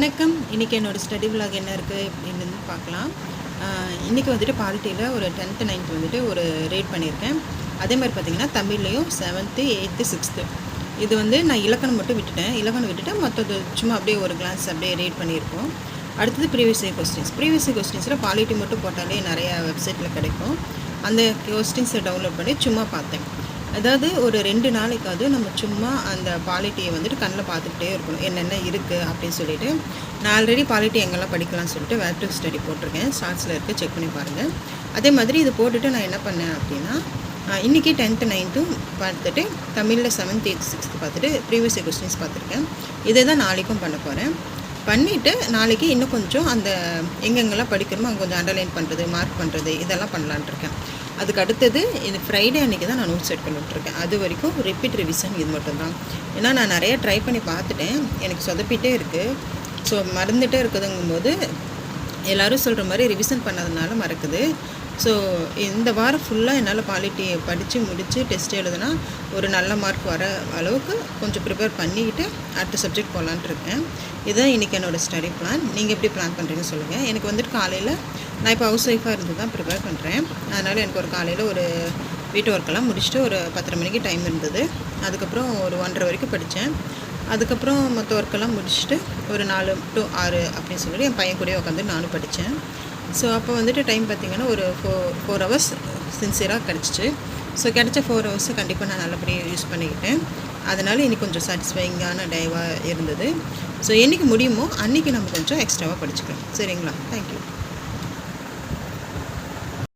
வணக்கம். இன்றைக்கி என்னோடய ஸ்டடி விலாக் என்ன இருக்குது அப்படின்னு பார்க்கலாம். இன்றைக்கி வந்துட்டு பாலிட்டியில் ஒரு டென்த்து நைன்த்து வந்துட்டு ஒரு ரேட் பண்ணியிருக்கேன். அதே மாதிரி பார்த்தீங்கன்னா தமிழ்லேயும் செவன்த்து எயித்து சிக்ஸ்த்து இது வந்து நான் இலக்கணம் மட்டும் விட்டுட்டேன். இலக்கணம் விட்டுட்டு மற்றது சும்மா அப்படியே ஒரு கிளாஸ் அப்படியே ரேட் பண்ணியிருக்கோம் அடுத்தது previous year questions previous year கொஸ்டின்ஸில் polity மட்டும் போட்டாலே நிறையா வெப்சைட்டில் கிடைக்கும். அந்த கொஸ்டின்ஸை டவுன்லோட் பண்ணி சும்மா பார்த்தேன். அதாவது ஒரு ரெண்டு நாளைக்காவது நம்ம சும்மா அந்த பாலிட்டியை வந்துட்டு கண்ணில் பார்த்துக்கிட்டே இருக்கணும். என்னென்ன இருக்குது அப்படின்னு சொல்லிட்டு. நான் ஆல்ரெடி பாலிட்டி எங்கெல்லாம் படிக்கலாம்னு சொல்லிட்டு வேப் டு ஸ்டடி போட்டிருக்கேன். ஷார்ட்ஸில் இருக்க செக் பண்ணி பாருங்கள் அதே மாதிரி இது போட்டுட்டு நான் என்ன பண்ணேன் அப்படின்னா இன்றைக்கி டென்த்து நைன்த்தும் பார்த்துட்டு தமிழில் செவன்த் எயித் சிக்ஸ்த்து பார்த்துட்டு ப்ரீவியஸ் கொஸ்டின்ஸ் பார்த்துருக்கேன். இதை தான் நாளைக்கும் பண்ண போகிறேன் பண்ணிவிட்டு நாளைக்கு இன்னும் கொஞ்சம் அந்த எங்கெங்கெல்லாம் படிக்கணுமோ அங்கே கொஞ்சம் அண்டர்லைன் பண்ணுறது மார்க் பண்ணுறது இதெல்லாம் பண்ணலான்ட்டு இருக்கேன். அதுக்கு அடுத்தது இது ஃப்ரைடே அன்றைக்கி தான் நான் நோட்ஸ் செட் பண்ணிட்டுருக்கேன் அது வரைக்கும் ரிப்பீட் ரிவிஷன் இது மட்டும்தான். ஏன்னா நான் நிறைய ட்ரை பண்ணி பார்த்துட்டேன். எனக்கு சொதப்பிட்டே இருக்குது ஸோ மறந்துகிட்டே இருக்குதுங்கும்போது எல்லோரும் சொல்கிற மாதிரி ரிவிஷன் பண்ணதுனால மறக்குது. ஸோ இந்த வாரம் ஃபுல்லாக என்னால் பாலிட்டி படித்து முடித்து டெஸ்ட் எழுதுனா ஒரு நல்ல மார்க் வர அளவுக்கு கொஞ்சம் ப்ரிப்பேர் பண்ணிக்கிட்டு அடுத்த சப்ஜெக்ட் போகலான்ட்டு இருக்கேன். இதுதான் இன்றைக்கி என்னோடய ஸ்டடி பிளான் நீங்கள் எப்படி பிளான் பண்ணுறீங்கன்னு சொல்லுங்கள் எனக்கு வந்துட்டு காலையில் நான் இப்போ ஹவுஸ் ஒய்ஃபாக இருந்து தான் ப்ரிப்பேர் பண்ணுறேன் அதனால் எனக்கு ஒரு காலையில் ஒரு வீட்டு ஒர்க்கெல்லாம் முடிச்சுட்டு ஒரு பத்தரை மணிக்கு டைம் இருந்தது. அதுக்கப்புறம் ஒரு ஒன்றரை வரைக்கும் படித்தேன் அதுக்கப்புறம் மற்ற ஒர்க்கெல்லாம் முடிச்சுட்டு ஒரு நாலு டு ஆறு அப்படின்னு சொல்லிட்டு என் பையன் கூடயே உட்காந்து நானும் படித்தேன். ஸோ அப்போ வந்துட்டு டைம் பார்த்திங்கன்னா ஒரு ஃபோர் ஃபோர் ஹவர்ஸ் சின்சியராக கிடச்சிச்சு. ஸோ கிடச்ச ஃபோர் ஹவர்ஸை கண்டிப்பாக நான் நல்லபடியாக யூஸ் பண்ணிக்கிட்டேன். அதனால் இன்றைக்கி கொஞ்சம் சாட்டிஸ்ஃபைங்கான டைவாக இருந்தது. ஸோ என்றைக்கு முடியுமோ அன்றைக்கி நம்ம கொஞ்சம் எக்ஸ்ட்ராவாக படிச்சுக்கலாம். சரிங்களா? தேங்க்யூ